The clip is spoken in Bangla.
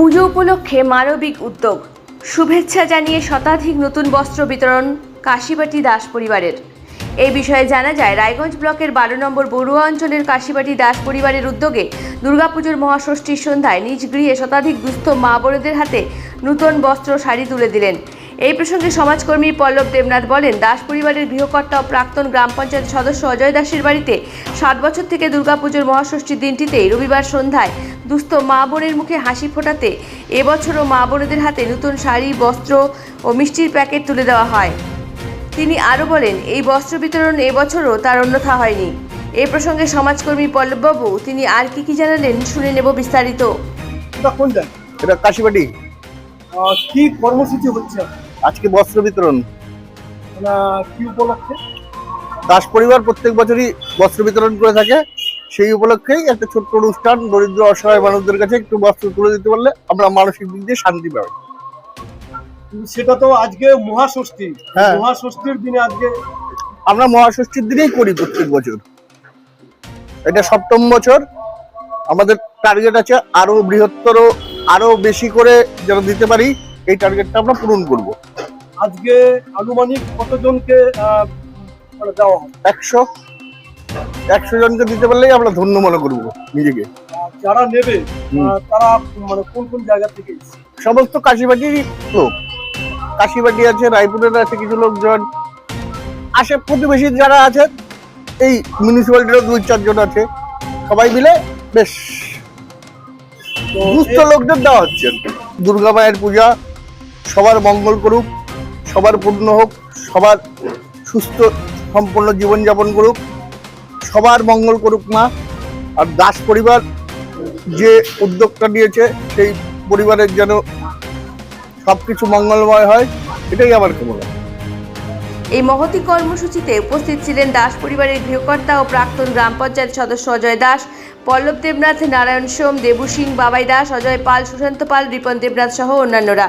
পুজো উপলক্ষে মানবিক উদ্যোগ। শুভেচ্ছা জানিয়ে শতাধিক নতুন বস্ত্র বিতরণ কাশিবাটি দাস পরিবারের। এই বিষয়ে জানা যায়, রায়গঞ্জ ব্লকের বারো নম্বর বড়ুয়া অঞ্চলের কাশিবাটি দাস পরিবারের উদ্যোগে দুর্গাপুজোর মহাষষ্ঠীর সন্ধ্যায় নিজ গৃহে শতাধিক দুস্থ মা বড়দের হাতে নূতন বস্ত্র শাড়ি তুলে দিলেন। এই প্রসঙ্গে সমাজকর্মী পল্লব দেবনাথ বলেন দাস পরিবারের গৃহকর্তা ও প্রাক্তন গ্রাম পঞ্চায়েত সদস্য অজয় দাসের বাড়িতে সাত বছর থেকে দুর্গাপুজোর মহাষষ্ঠীর দিনটিতেই রবিবার সন্ধ্যায় দুস্থ মা বোনের মুখে হাসি ফোটাতে এবছরও মা বোনেদের হাতে নতুন শাড়ি বস্ত্র ও মিষ্টির প্যাকেট তুলে দেওয়া হয়। তিনি আরও বলেন এই বস্ত্র বিতরণ এবছরও তার অন্যথা হয়নি। এ প্রসঙ্গে সমাজকর্মী পল্লববাবু তিনি আর কি কি জানালেন শুনে নেব বিস্তারিত। এটা কোন জায়গা? এটা কাশিবাটি কি কর্মসূচি হচ্ছে? আজকে বস্ত্র বিতরণ। কি উপলক্ষে? দাস পরিবার প্রত্যেক বছরই বস্ত্র বিতরণ করে থাকে। সেই উপলক্ষেই একটা ছোট্ট অনুষ্ঠান দরিদ্র অসহায় মানুষদের কাছে একটু বস্ত্র তুলে দিতে পারলে আমরা মানসিক দিক দিয়ে শান্তি কিন্তু সেটা তো আজকে মহাষষ্ঠী। হ্যাঁ। মহাষষ্ঠীর দিনে আজকে আমরা মহাষষ্ঠীর দিনেই করি প্রত্যেক বছর। এটা সপ্তম বছর। আমাদের টার্গেট আছে আরও বৃহত্তর আরও বেশি করে যেন দিতে পারি এই টার্গেটটা আমরা পূরণ করব। আজকে আনুমানিক কতজনকে মানে দেওয়া হবে? একশো। একশো জনকে দিতে পারলেই আমরা ধন্য মনে করব নিজেকে। যারা নেবে তারা মানে কোন কোন জায়গা থেকে সমস্ত কাশিবাটিরই লোক। কাশিবাটি আছে রায়পুরের আছে কিছু লোকজন। আশে প্রতিবেশী যারা আছে এই মিউনিসিপ্যালিটিরও দুই চারজন আছে। সবাই মিলে বেশ দুস্থ লোকদের দেওয়া হচ্ছে। দুর্গা মায়ের পূজা সবার মঙ্গল করুক। সবার পূর্ণ হোক, সবার সুস্থ সম্পন্ন জীবনযাপন করুক, সবার মঙ্গল করুক মা। আর দাস পরিবার যে উদ্যোগটা নিয়েছে, সেই পরিবারের যেন সব কিছু মঙ্গলময় হয়, এটাই আমার কামনা। এই মহতি কর্মসূচিতে উপস্থিত ছিলেন দাস পরিবারের গৃহকর্তা ও প্রাক্তন গ্রাম পঞ্চায়েত সদস্য অজয় দাস, পল্লব দেবনাথ, নারায়ণ সোম, দেবু সিং, বাবাই দাস, অজয় পাল, সুশান্ত পাল, রিপন দেবনাথ সহ অন্যান্যরা।